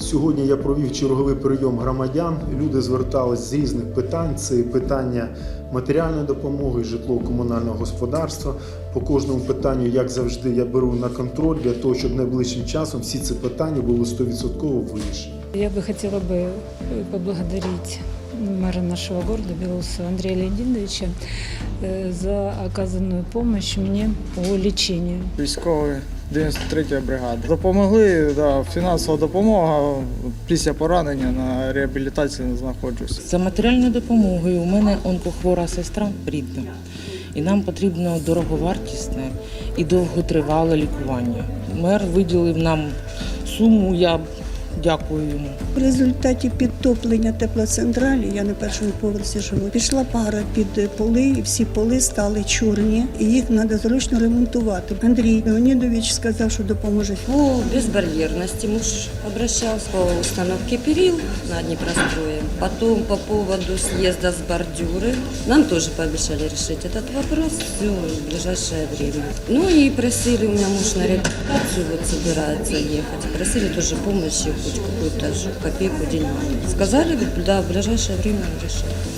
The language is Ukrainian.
Сьогодні я провів черговий прийом громадян. Люди звертались з різних питань. Це і питання матеріальної допомоги, житлово-комунального господарства. По кожному питанню, як завжди, я беру на контроль для того, щоб найближчим часом всі ці питання були 100% вирішені. Я бы хотела бы э, поблагодарить мэра нашего города Белоусова Андрея Леонидовича э, за оказанную помощь мне по лечению. Військові 93 бригада. Допомогли, да, фінансова допомога. Після поранення на реабілітації знаходжусь. За матеріальною допомогою у мене онкохвора сестра рідна. І нам потрібно дороговартісне і довготривале лікування. Мер виділив нам суму, я дякую йому. В результаті підтоплення теплоцентралі, я на першому поверсі живу, пішла пара під поли, і всі поли стали чорні, і їх треба зручно ремонтувати. Андрій Леонідович сказав, що допоможе. По безбарьерности муж обращался по установке перил на Днепрострое. Потом по поводу съезда с бордюры. Нам тоже пообещали решить этот вопрос все в ближайшее время. Ну и просили, у меня муж на реабилитацию вот собирается ехать. Просили тоже помощи, хоть какую-то копейку денег. Сказали, да, в ближайшее время решим.